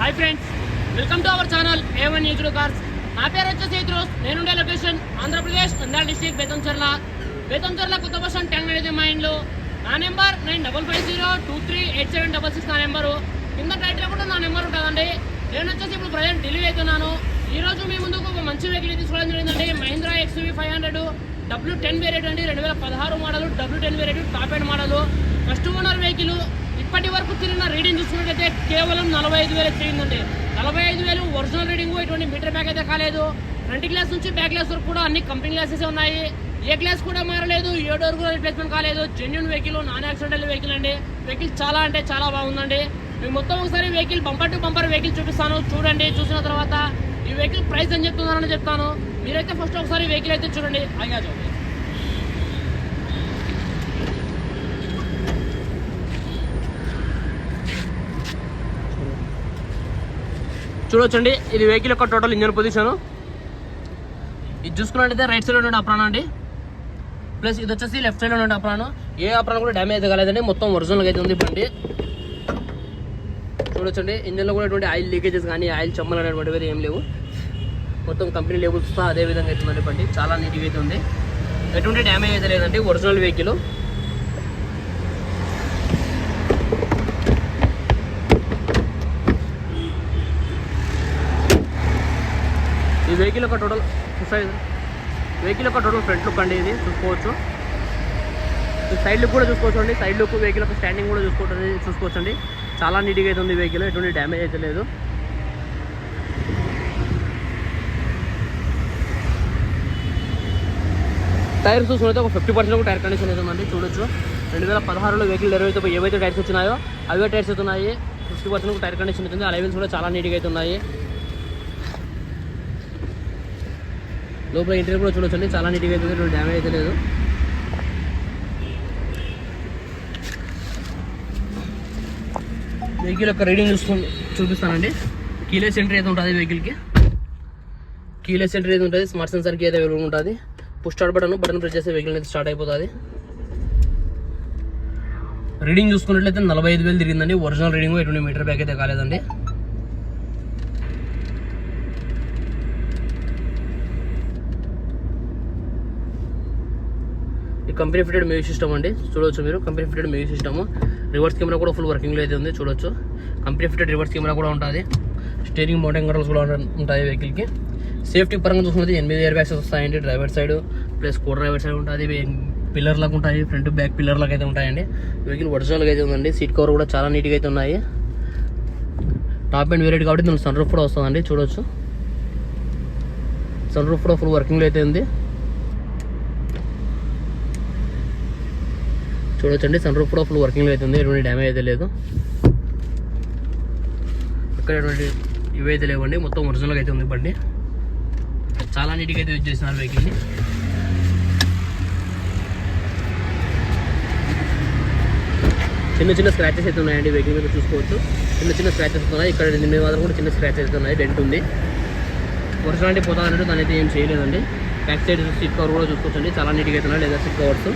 Hi friends welcome to our channel A one used cars నా పేరు వచ్చేసి ఇద్రోస్ నేనుండే లొకేషన్ ఆంధ్రప్రదేశ్ నంద్యాల డిస్ట్రిక్ట్ బేతంచర్ల బేతంచర్ల కొత్త బస్ టెన్ అనేది మా ఇంట్లో. నా number nine double five zero two three eight seven double six నా నెంబరు కింద టైటిల్ కూడా నా నెంబర్ ఉంటుందండి. నేను వచ్చేసి ఇప్పుడు ప్రజెంట్ ఢిల్లీ అవుతున్నాను ఈరోజు మీ ముందుకు ఒక మంచి వెహికల్ తీసుకోవడం జరిగిందండి. Mahindra XUV five hundred W ten variant అండి. రెండు వేల పదహారు model W ten variant top end model first owner vehicle ఇప్పటి వరకు తిరిగిన రీడింగ్ చూసినట్లయితే కేవలం నలభై ఐదు వేలు తిరిగిందండి. నలభై ఐదు వేలు ఒరిజినల్ రీడింగ్ ఇటువంటి మీటర్ బ్యాగ్ అయితే కాలేదు. ఫ్రంట్ గ్లాస్ నుంచి బ్యాక్ గ్లాస్ వరకు కూడా అన్ని కంపెనీ గ్లాసెస్ ఉన్నాయి. ఏ గ్లాస్ కూడా మారలేదు ఏ డోర్ కూడా రిప్లేస్మెంట్ కాలేదు. Genuine vehicle non accidental vehicle అండి. వెహికల్ చాలా అంటే చాలా బాగుందండి. మీకు మొత్తం ఒకసారి vehicle bumper to bumper vehicle చూపిస్తాను. చూడండి చూసిన తర్వాత ఈ వెహికల్ ప్రైస్ అని చెప్తున్నారని చెప్తాను. మీరైతే ఫస్ట్ ఒకసారి వెహికల్ అయితే చూడండి. అయ్యా చూడండి చూడొచ్చండి. ఇది వెహికల్ యొక్క టోటల్ ఇంజన్ పొజిషన్ ఇది చూసుకున్నట్టయితే రైట్ సైడ్ ఉండే అప్రాణం అండి. ప్లస్ ఇది వచ్చేసి లెఫ్ట్ సైడ్ ఉండే అప్రాణం ఏ అప్రాణం కూడా డ్యామేజ్ కాలేదండి. మొత్తం ఒరిజినల్గా అయితే ఉంది బండి. చూడొచ్చండి. ఇంజన్లో కూడా ఎటువంటి ఆయిల్ లీకేజెస్ కానీ ఆయిల్ చెమ్మలు అనేటువంటివి ఏం లేవు. మొత్తం కంపెనీ లేబుల్స్తో అదే విధంగా అయితే బండి. చాలా నీట్గా అయితే ఉంది. ఎటువంటి డ్యామేజ్ అయితే లేదండి. ఒరిజినల్ వెహికల్ వెహికల్ ఒక టోటల్ సైజ్ వెహికల్ ఒక టోటల్ ఫ్రంట్ లుక్ అండి ఇది చూసుకోవచ్చు. సైడ్ లుక్ కూడా చూసుకోవచ్చు అండి. సైడ్ లుక్ వెహికల్ ఒక స్టాండింగ్ కూడా చూసుకోవచ్చు చూసుకోవచ్చు అండి చాలా నీట్గా అయితే ఉంది వెహికల్. ఎటువంటి డ్యామేజ్ అయితే లేదు. టైర్ చూసుకుంటే ఒక ఫిఫ్టీ పర్సెంట్ టైర్ కండిషన్ అయితే ఉందండి. చూడొచ్చు. రెండు వేల పదహారులో వెహికల్ ఇరవై ఏవైతే టైర్స్ వచ్చినాయో అవే టైర్స్ అయితే ఉన్నాయి. ఫిఫ్టీ పర్సెంట్ టైర్ కండిషన్ అవుతుంది అలవెన్స్ కూడా చాలా నీట్గా అయితే ఉన్నాయి. లోపల ఇంటీరియర్ కూడా చూడొచ్చండి. చాలా నీట్గా అయితే డ్యామేజ్ అయితే లేదు. వెహికల్ యొక్క రీడింగ్ చూసుకుని చూపిస్తానండి. కీలెస్ ఎంట్రీ అయితే ఉంటుంది వెహికల్కి కీలెస్ ఎంట్రీ అయితే ఉంటుంది. స్మార్ట్ సెన్సర్కి అయితే అవైలబుల్ ఉంటుంది. Push start button button press చేస్తే వెహికల్ అయితే స్టార్ట్ అయిపోతుంది. రీడింగ్ చూసుకున్నట్లయితే నలభై ఐదు వేలు తిరిగిందండి. ఒరిజినల్ రీడింగ్ ఎటువంటి మీటర్ బ్యాక్ అయితే కాలేదండి. కంపెనీ ఫిటెడ్ మ్యూజిక్ సిస్టమ్ అండి. చూడొచ్చు మీరు. Company fitted music system. Reverse camera కూడా ఫుల్ వర్కింగ్లో అయితే ఉంది చూడొచ్చు. కంపెనీ ఫిటెడ్ రివర్స్ కెమెరా కూడా ఉంటుంది. స్టీరింగ్ మౌంటైన్ కంట్రోల్స్ కూడా ఉంటాయి వెహికల్కి సేఫ్టీ పరంగా చూసుకుంటే ఎనిమిది ఇయర్ బ్యాగ్స్ వస్తాయండి. Driver side plus co driver side ఉంటుంది. పిల్లర్ లాగా ఉంటాయి. ఫ్రంట్ బ్యాక్ పిల్లర్ లాగా అయితే ఉంటాయండి. వెహికల్ ఒరిజినల్గా అయితే ఉందండి. సీట్ కవర్ కూడా చాలా నీట్గా అయితే ఉన్నాయి. టాప్ అండ్ వేరేట్ కాబట్టి దీనికి సన్ రూఫ్ కూడా వస్తుందండి. చూడొచ్చు. సన్ రూఫ్ కూడా ఫుల్ వర్కింగ్లో అయితే ఉంది. చూడొచ్చండి. సన్ రూఫ్ కూడా ఫుల్ వర్కింగ్లో అయితే ఉంది ఎటువంటి డ్యామేజ్ అయితే లేదు. అక్కడ ఎటువంటి ఇవి అయితే లేవండి. మొత్తం ఒరిజినల్గా అయితే ఉంది బండి. చాలా నీట్గా అయితే యూజ్ చేస్తున్నారు వెహికల్ని చిన్న చిన్న స్క్రాచెస్ అయితే ఉన్నాయండి వెహికల్ మీద చూసుకోవచ్చు. చిన్న చిన్న స్క్రాచెస్ ఉన్నాయి. ఇక్కడ దీని మీద కూడా చిన్న స్క్రాచెస్ అయితే ఉన్నాయి. డెంట్ ఉంది. ఒరిజినాలిటీ పోతా అన్నట్టు దాని అయితే ఏం చేయలేదండి. బ్యాక్ సైడ్ సీట్ కవర్ కూడా చూసుకోవచ్చండి. చాలా నీట్గా అయితే ఉన్నాయి. లేదా seat covers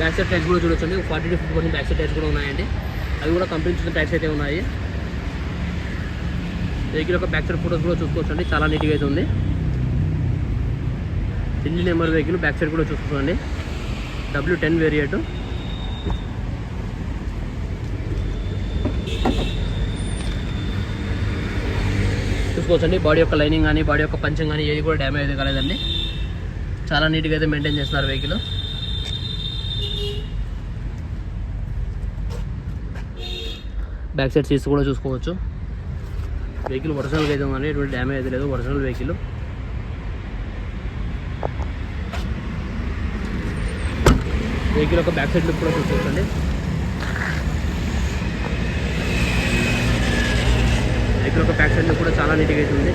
back side tyres కూడా చూడొచ్చండి. Forty to fifty percent back side tyres కూడా ఉన్నాయండి. అవి కూడా కంపెనీ చూసిన టైర్స్ అయితే ఉన్నాయి. వెహికల్ యొక్క బ్యాక్ సైడ్ ఫోటోస్ కూడా చూసుకోవచ్చండి. చాలా నీట్గా అయితే ఉంది. Delhi number vehicle back side కూడా చూసుకోండి. డబ్ల్యూ టెన్ వేరియట్ చూసుకోవచ్చండి. బాడీ యొక్క లైనింగ్ కానీ బాడీ యొక్క పంచం కానీ ఏది కూడా డ్యామేజ్ అయితే కాలేదండి. చాలా నీట్గా అయితే మెయింటైన్ చేస్తున్నారు వెహికల్ బ్యాక్ సైడ్ సీట్స్ కూడా చూసుకోవచ్చు. వెహికల్ ఒరిజినల్గా అయితే ఉందండి. ఎటువంటి డ్యామేజ్ అయితే లేదు. ఒరిజినల్ వెహికల్ వెహికల్ యొక్క బ్యాక్ సైడ్ లుక్ కూడా చూసుకోవచ్చండి. వెహికల్ యొక్క బ్యాక్ సైడ్ లుక్ కూడా చాలా నీట్గా అయితే ఉంది.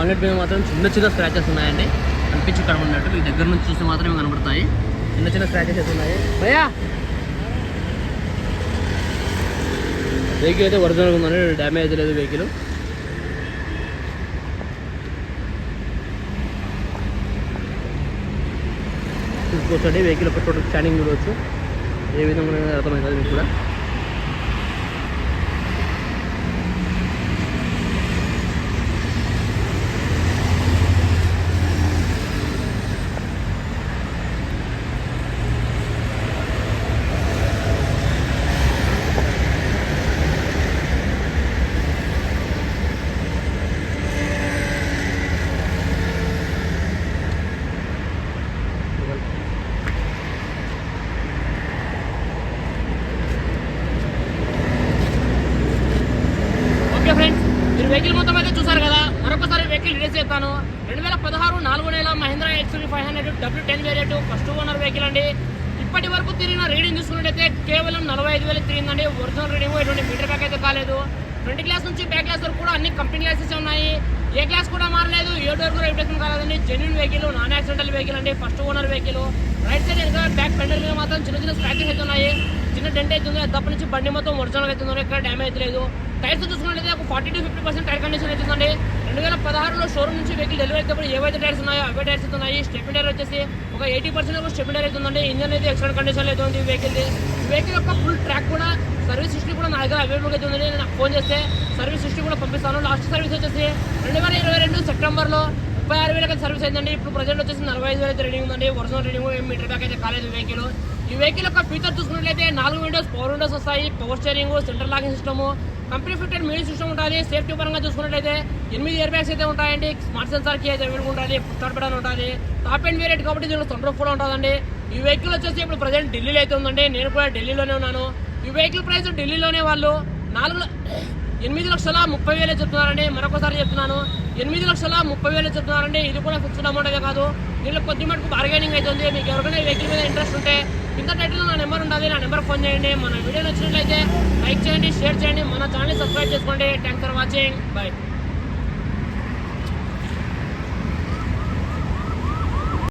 బాన్లెట్ మీద మాత్రం చిన్న చిన్న స్క్రాచెస్ ఉన్నాయండి. కనిపించి కనబడినట్టు మీ దగ్గర నుంచి చూస్తే మాత్రమే కనబడతాయి. చిన్న చిన్న స్క్రాచెస్ ఉన్నాయి. భయ్యా! వెహికల్ అయితే ఒరిజినల్గా ఉందండి. డ్యామేజ్ లేదు వెహికల్ చూసుకోవచ్చండి వెహికల్ ఒక టోటల్ స్కానింగ్ చూడవచ్చు. ఏ విధంగా ఉన్నదో అర్థమైంది మీకు కూడా ఓకే ఫ్రెండ్స్ మీరు వెహికల్ మొత్తం అయితే చూసారు కదా. మరొకసారి వెహికల్ రిలీజ్ చేస్తాను. రెండు వేల పదహారు నాలుగు నెల Mahindra XUV five hundred W ten variant first owner vehicle అండి. ఇప్పటి వరకు తిరిగిన రీడింగ్ చూసుకున్నట్టయితే కేవలం నలభై ఐదు వేలు తిరిగిందండి. ఒరిజినల్ రీడింగ్ ఎటువంటి మీటర్ బ్యాక్ అయితే కాలేదు. రెండు క్లాస్ నుంచి బ్యాక్ క్లాస్ వరకు కూడా అన్ని కంపెనీ క్లాసెస్ ఉన్నాయి. ఏ క్లాస్ కూడా మారలేదు. ఏడు వరకు రైట్ కాలేదండి. Genuine vehicle non accidental vehicle అండి first owner vehicle right side back fender మీద మాత్రం చిన్న చిన్న స్క్రాచెస్ అయితే ఉన్నాయి. చిన్న డెంట్ అవుతుంది తప్ప నుంచి బండి మొత్తం ఒరిజినల్ అయితే ఉంది ఎక్కడ డ్యామేజ్ అయితే లేదు టైర్స్ చూసుకున్నట్లయితే ఒక forty to fifty percent tyre condition అవుతుందండి రెండు వేల పదహారులో షోరూమ్ నుంచి వెహికల్ డెలివరీ అయితే ఏవైతే టైర్స్ ఉన్నాయో అవే టైర్స్ అయితే ఉన్నాయి స్టెప్ టైర్ వచ్చేసి ఒక ఎయిటీ పర్సెంట్ స్టెప్ టైర్ అయితే ఇంజన్ అయితే ఎక్సలెంట్ కండిషన్ అవుతుంది ఉంది వెహికల్ వెహికల్ యొక్క ఫుల్ ట్రాక్ కూడా సర్వీస్ హిస్టరీ కూడా నా దగ్గర అవైలబుల్ అయితే నేను నాకు ఫోన్ చేస్తే సర్వీస్ హిస్టరీ కూడా పంపిస్తాను లాస్ట్ సర్వీస్ వచ్చేసి రెండు వేల ఇరవై రెండు సెప్టెంబర్లో ముప్పై ఆరు వేలకి సర్వీస్ అయిందండి. ఇప్పుడు ప్రజెంట్ వచ్చేసి నలభై ఐదు వేల అయితే రీడింగ్ ఉందండి. ఒరిజినల్ రీడింగ్ మీటర్ బ్యాక్ అయితే కాలేదు వెహికల్ ఈ వెహికల్ యొక్క ఫీచర్ చూసుకున్నట్లయితే నాలుగు విండోస్ పవర్ విండోస్ వస్తాయి. Power steering center locking system company fitted medium system ఉంటుంది. సేఫ్టీ పరంగా చూసుకున్నట్లయితే ఎనిమిది ఇయర్ బ్యాగ్స్ అయితే ఉంటాయండి. స్మార్ట్ సెన్సార్కి అయితే అవైలబుల్ ఉంటుంది. స్టార్ట్ బటన్ ఉంటుంది. టాప్ అండ్ వేరియట్ కాబట్టి దీనిలో సన్ కూడా ఉంటుందండి. ఈ వెహికల్ వచ్చేసి ఇప్పుడు ప్రజెంట్ ఢిల్లీలో అయితే ఉందండి. నేను కూడా ఢిల్లీలోనే ఉన్నాను. ఈ వెహికల్ ప్రైస్ ఢిల్లీలోనే వాళ్ళు నాలుగు ఎనిమిది లక్షల ముప్పై వేలే చెప్తున్నారండి. మరొకసారి చెప్తున్నాను. ఎనిమిది లక్షల ముప్పై వేలు చెప్తున్నారండి. ఇది కూడా ఫిక్స్డ్ అమౌంటే కాదు. దీనిలో కొద్ది మటుకు బార్గెనింగ్ అయితే మీకు ఎవరికైనా వెహికల్ మీద ఇంట్రెస్ట్ ఉంటే కింద టైటిల్ నా నెంబర్ ఉంటుంది నా నెంబర్ ఫోన్ చేయండి. మన వీడియో నచ్చినట్లయితే లైక్ చేయండి షేర్ చేయండి. మన ఛానల్ సబ్స్క్రైబ్ చేసుకోండి. Thanks for watching bye